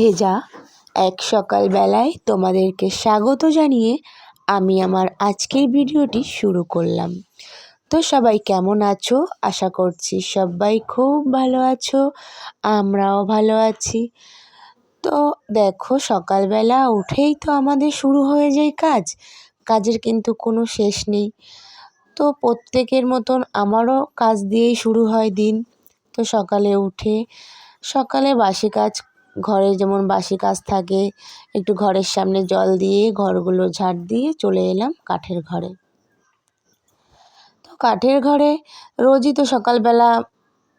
ভেজা এক সকালবেলায় তোমাদেরকে স্বাগত জানিয়ে আমি আমার আজকের ভিডিওটি শুরু করলাম। তো সবাই কেমন আছো? আশা করছি সবাই খুব ভালো আছো, আমরাও ভালো আছি। তো দেখো, সকালবেলা উঠেই তো আমাদের শুরু হয়ে যায় কাজ। কাজের কিন্তু কোনো শেষ নেই। তো প্রত্যেকের মতন আমারও কাজ দিয়েই শুরু হয় দিন। তো সকালে উঠে সকালে বাসি কাজ ঘরে যেমন বাসি কাজ থাকে, একটু ঘরের সামনে জল দিয়ে, ঘরগুলো ঝাড় দিয়ে চলে এলাম কাঠের ঘরে। তো কাঠের ঘরে রোজই তো সকালবেলা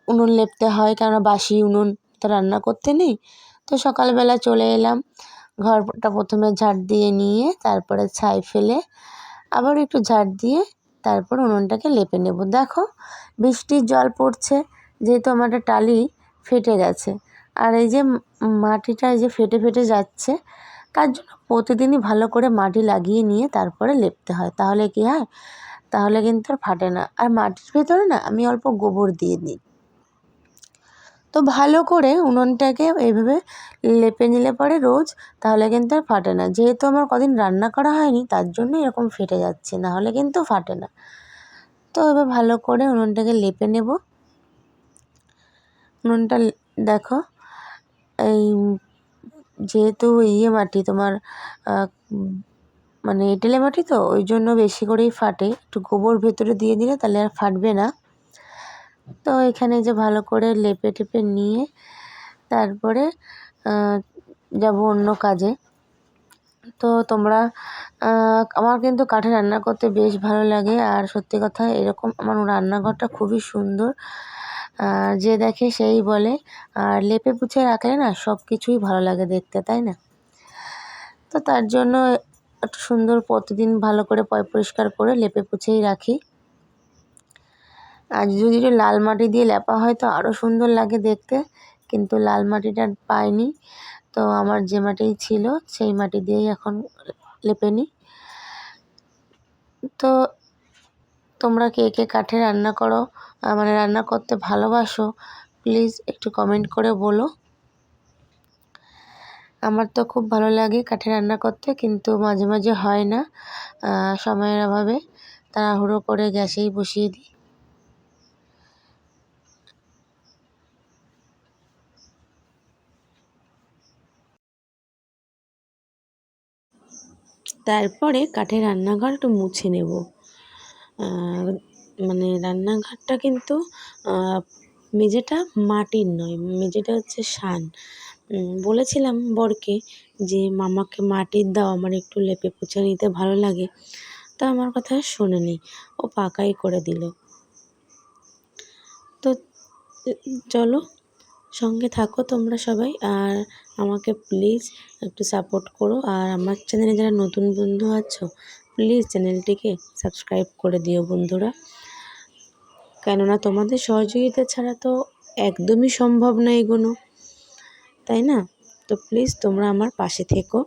উনুন লেপতে হয়, কেননা বাসি উনুন তো রান্না করতে নেই। তো সকালবেলা চলে এলাম, ঘরটা প্রথমে ঝাড় দিয়ে নিয়ে তারপরে ছাই ফেলে আবার একটু ঝাড় দিয়ে তারপর উনুনটাকে লেপে নেব। দেখো, বৃষ্টির জল পড়ছে, যেহেতু আমার টালি ফেটে গেছে। আর এই যে মাটিটা এই যে ফেটে ফেটে যাচ্ছে, তার জন্য প্রতিদিনই ভালো করে মাটি লাগিয়ে নিয়ে তারপরে লেপতে হয়। তাহলে কী হয়? তাহলে কিন্তু আর ফাটে না। আর মাটির ভেতরে না আমি অল্প গোবর দিয়ে দিই তো ভালো করে উনুনটাকে এইভাবে লেপে নিলে পরে রোজ তাহলে কিন্তু আর ফাটে না। যেহেতু আমার কদিন রান্না করা হয়নি, তার জন্য এরকম ফেটে যাচ্ছে নাহলে কিন্তু ফাটে না। তো এবার ভালো করে উনুনটাকে লেপে নেব। উনুনটা দেখো এই যেহেতু ইয়ে মাটি তোমার মানে এঁটেলে মাটি তো, ওই জন্য বেশি করেই ফাটে। একটু গোবর ভেতরে দিয়ে দিলে তাহলে আর ফাটবে না। তো এখানে যে ভালো করে লেপে টেপে নিয়ে তারপরে যাব অন্য কাজে। তো তোমরা আমার কিন্তু কাঠে রান্না করতে বেশ ভালো লাগে। আর সত্যি কথা, এরকম আমার রান্নাঘরটা খুবই সুন্দর। যে দেখে সেই বলে। আর লেপে পুছে রাখলে না সব কিছুই ভালো লাগে দেখতে, তাই না? তো তার জন্য একটু সুন্দর প্রতিদিন ভালো করে পয় পরিষ্কার করে লেপে পুছেই রাখি। আর যদি লাল মাটি দিয়ে লেপা হয় তো আরও সুন্দর লাগে দেখতে, কিন্তু লাল মাটিটা পাইনি। তো আমার যে মাটি ছিল সেই মাটি দিয়েই এখন লেপে নিই। তো তোমরা কে কে কাঠে রান্না করো মানে রান্না করতে ভালোবাসো প্লিজ একটু কমেন্ট করে বলো। আমার তো খুব ভালো লাগে কাঠে রান্না করতে, কিন্তু মাঝে মাঝে হয় না সময়ের অভাবে। তাড়াহুড়ো করে গ্যাসেই বসিয়ে দিই। তারপরে কাঠের রান্নাঘর একটু মুছে নেব। মানে রান্নাঘরটা কিন্তু মেঝেটা মাটির নয়, মেঝেটা হচ্ছে শান। বলেছিলাম বরকে যে মামাকে মাটির দাও, আমার একটু লেপে পুছে নিতে ভালো লাগে। তা আমার কথা শোনেনি ও পাকাই করে দিল। তো, চলো, সঙ্গে থাকো তোমরা সবাই, আর আমাকে প্লিজ একটু সাপোর্ট করো। আর আমার চ্যানেলে যারা নতুন বন্ধু আছো প্লিজ চ্যানেলটিকে সাবস্ক্রাইব করে দিও বন্ধুরা। কেননা তোমাদের সহযোগিতা ছাড়া তো একদমই সম্ভব না এগোনো, তাই না? তো প্লিজ তোমরা আমার পাশে থেকো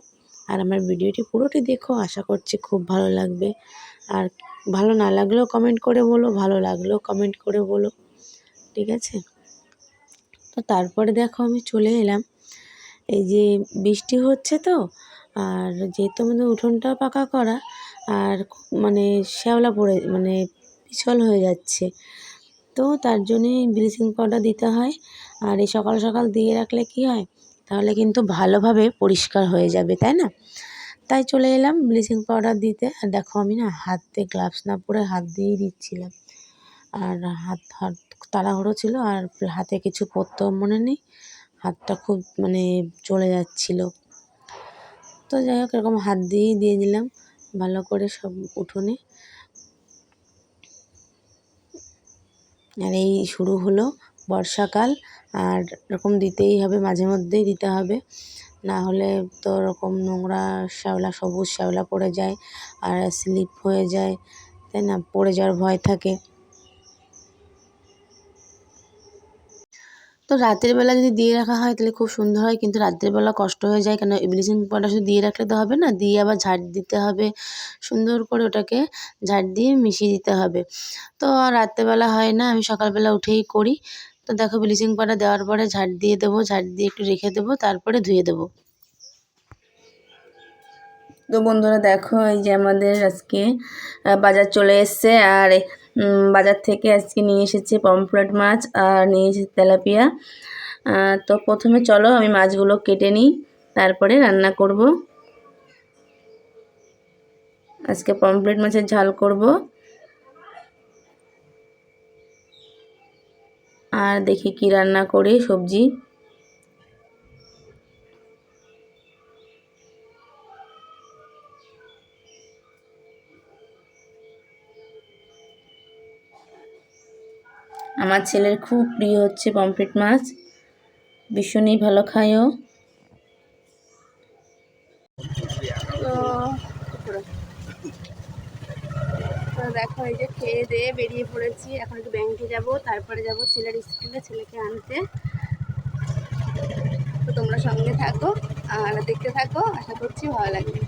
আর আমার ভিডিওটি পুরোটি দেখো, আশা করছি খুব ভালো লাগবে। আর ভালো না লাগলেও কমেন্ট করে বলো, ভালো লাগলেও কমেন্ট করে বলো, ঠিক আছে? তো তারপরে দেখো আমি চলে এলাম। এই যে বৃষ্টি হচ্ছে তো, আর যেহেতু আমাদের উঠোনটা পাকা করা আর মানে শ্যাওলা পড়ে মানে পিছল হয়ে যাচ্ছে। তো তার জন্যে ব্লিচিং পাউডার দিতে হয়। আর এই সকাল সকাল দিয়ে রাখলে কি হয়? তাহলে কিন্তু ভালোভাবে পরিষ্কার হয়ে যাবে, তাই না? তাই চলে এলাম ব্লিচিং পাউডার দিতে। আর দেখো আমি না হাতে গ্লাভস না পরে হাত দিয়েই দিচ্ছিলাম। আর হাত হাত তাড়াহুড়ো ছিল আর হাতে কিছু পরতেও মনে নেই। হাতটা খুব মানে চলে যাচ্ছিল। তো যাই হোক, এরকম হাত দিয়েই দিয়ে দিলাম। ভালো করে সব উঠোনে। আর এই শুরু হলো বর্ষাকাল, আর এরকম দিতেই হবে, মাঝে মধ্যেই দিতে হবে। না হলে তো ওরকম নোংরা শ্যাওলা, সবুজ শ্যাওলা পড়ে যায়, আর স্লিপ হয়ে যায়, তাই না? পড়ে যাওয়ার ভয় থাকে। তো রাতের বেলা যদি দিয়ে রাখা হয়, তাহলে খুব সুন্দর হয়। কিন্তু রাতের বেলা কষ্ট হয়ে যায়, কেন ব্লিচিং পাউডার শুধু দিয়ে রাখলে তো হবে না? দিয়ে আবার ঝাড় দিতে হবে। সুন্দর করে ওটাকে ঝাড় দিয়ে মিশিয়ে দিতে হবে। তো রাত্রেবেলা হয় না, আমি সকালবেলা উঠেই করি। তো দেখো, ব্লিচিং পাউডার দেওয়ার পরে ঝাড় দিয়ে দেবো, ঝাড় দিয়ে একটু রেখে দেবো, তারপরে ধুয়ে দেবো। তো বন্ধুরা দেখো, এই যে আমাদের আজকে বাজার চলে এসছে। আর বাজার থেকে আজকে নিয়ে এসেছে পমফ্রেট মাছ আর নিয়ে এসেছে তেলাপিয়া। তো প্রথমে চলো, আমি মাছগুলো কেটে নিই, তারপরে রান্না করব। আজকে পমফ্রেট মাছের ঝাল করব। আর দেখি কি রান্না করি, সবজি। আমার ছেলের খুব প্রিয় হচ্ছে পমফ্রেট মাছ। ভীষণই ভালো খায়ও। দেখো এই যে খেয়ে দিয়ে বেরিয়ে পড়েছি। এখন একটু ব্যাংকে যাব, তারপরে যাব ছেলের স্কুলে ছেলেকে আনতে। তো তোমরা সঙ্গে থাকো, আর দেখতে থাকো, আশা করছি ভালো লাগবে।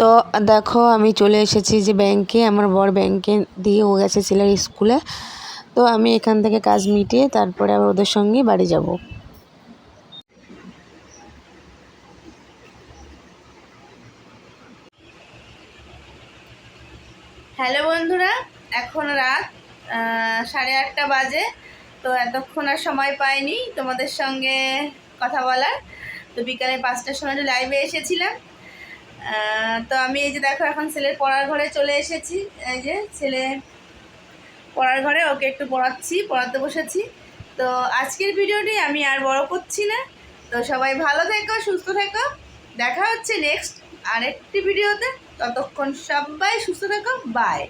তো দেখো, আমি চলে এসেছি যে ব্যাংকে। আমার বর ব্যাংকে দিয়ে ও গেছে ছেলের স্কুলে। তো আমি এখান থেকে কাজ মিটিয়ে তারপরে আবার ওদের সঙ্গে বাড়ি যাব। হ্যালো বন্ধুরা, এখন রাত সাড়ে আটটা বাজে। তো এতক্ষণ আর সময় পাইনি তোমাদের সঙ্গে কথা বলার। তো বিকালে পাঁচটার সময় লাইভে এসেছিলাম। তো আমি এই যে দেখো, এখন ছেলের পড়ার ঘরে চলে এসেছি। এই যে ছেলে পড়ার ঘরে, ওকে একটু পড়াচ্ছি, পড়াতে বসেছি। তো আজকের ভিডিওটি আমি আর বড় করছি না। তো সবাই ভালো থেকো, সুস্থ থেকো। দেখা হচ্ছে নেক্সট আরেকটি ভিডিওতে। ততক্ষণ সবাই সুস্থ থেকো। বাই